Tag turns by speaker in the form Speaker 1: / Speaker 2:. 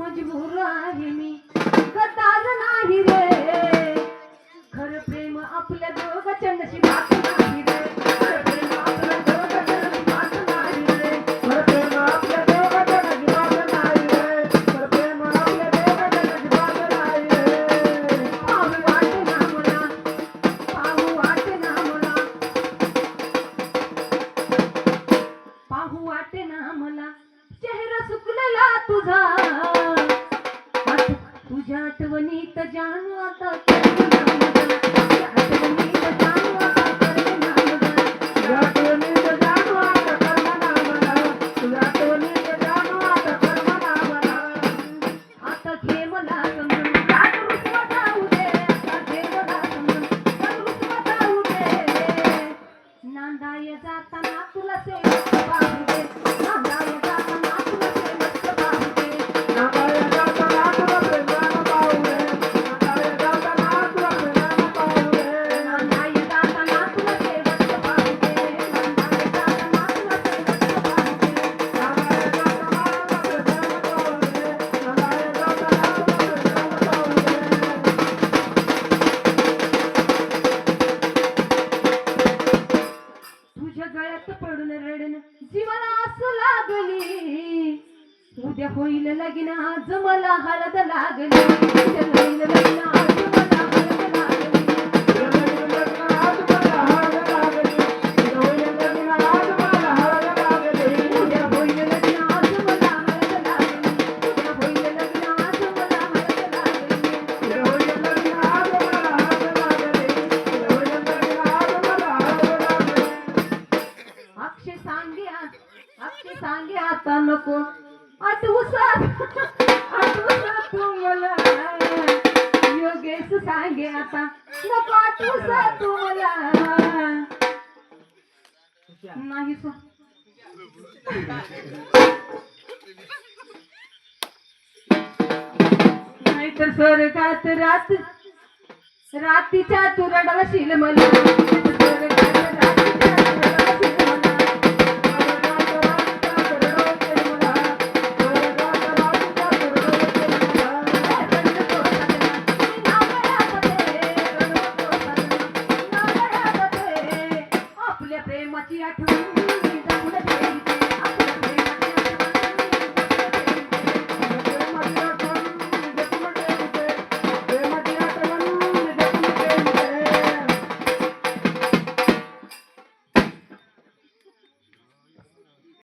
Speaker 1: मजबूर आहे मी. कदाच नाही रे. खर प्रेम आपल्या दोघाच्या नशिबात नाही रे. वाटे ना वाटे ना चेहरा सुकलेला तुझा. माझ्या आठवणीत जानू आता करेना मजा. तुझ्या आठवणीत जानू आता करेना मजा.
Speaker 2: तुझ्या
Speaker 1: गळ्यात पडून रडन जीवाला असं लागली. उद्या होईल लगीन आज मला हळद लागली. उद्या होईल लगीन आता नको. आठवसा आठवसा तू मला. योगेश सांगे आता. नको आठवसा तू मला. नाही सा. नाहीतर स्वर्गात रात रातीच्या तू रडवशील मला. I'm gonna be a